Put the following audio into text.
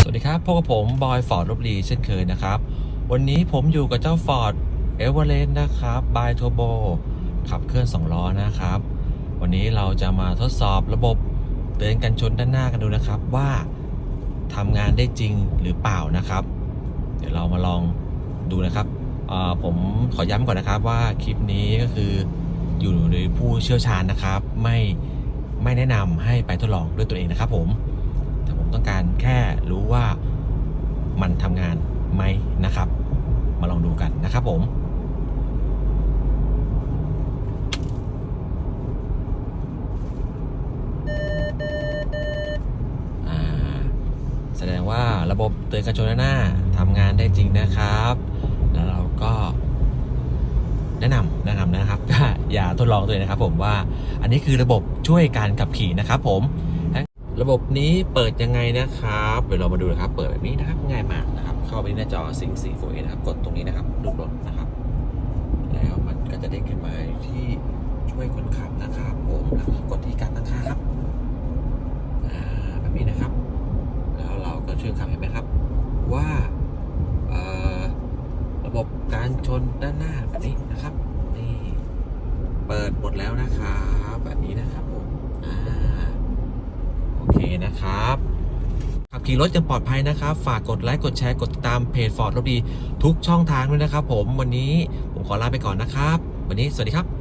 สวัสดีครับ พบกับผม บอยฟอร์ดลบลีเช่นเคยนะครับ วันนี้ผมอยู่กับเจ้า Ford e v e r e s t นะครับบายโทโบขับเคลื่อน 2 ล้อนะครับ วันนี้เราจะมาทดสอบระบบเตือนกันชนด้านหน้ากันดูนะครับ ว่าทำงานได้จริงหรือเปล่านะครับ เดี๋ยวเรามาลองดูนะครับผมขอย้ำก่อนนะครับว่าคลิปนี้ก็คืออยู่ในผู้เชี่ยวชาญนะครับ ไม่ไม่แนะนำให้ไปทดลองด้วยตัวเองนะครับผม ต้องการแค่รู้ว่ามันทำงานไหมนะครับ มาลองดูกันนะครับผมแสดงว่าระบบเตือนกรชนด้านหน้าทำงานได้จริงนะครับ แล้วเราก็แนะนำแนะนำนะครับอย่าทดลองตัวเองนะครับผมว่าอันนี้คือระบบช่วยการขับขี่นะครับผม ระบบนี้เปิดยังไงนะครับ เดี๋ยวเรามาดูนะครับ เปิดแบบนี้นะครับ ง่ายมากนะครับ เข้าไปที่หน้าจอสิงสีโฟเนะครับ กดตรงนี้นะครับรูรถนะครับ แล้วมันก็จะเด้งขึ้นมาที่ช่วยคนขับนะครับผมแล้วก็กดที่การตั้งค่าครับแบบนี้นะครับ แล้วเราก็ช่วยขับเห็นไหมครับ ว่าระบบการชนด้านหน้าแบบนี้นะครับ นี่ เปิดหมดแล้วนะครับ แบบนี้นะครับผมอ่า โอเคนะครับ ขี่รถจะปลอดภัยนะครับ ฝากกดไลค์กดแชร์กดติดตามเพจฟอร์ดรถดี ทุกช่องทางด้วยนะครับ ผมวันนี้ผมขอลาไปก่อนนะครับ วันนี้สวัสดีครับ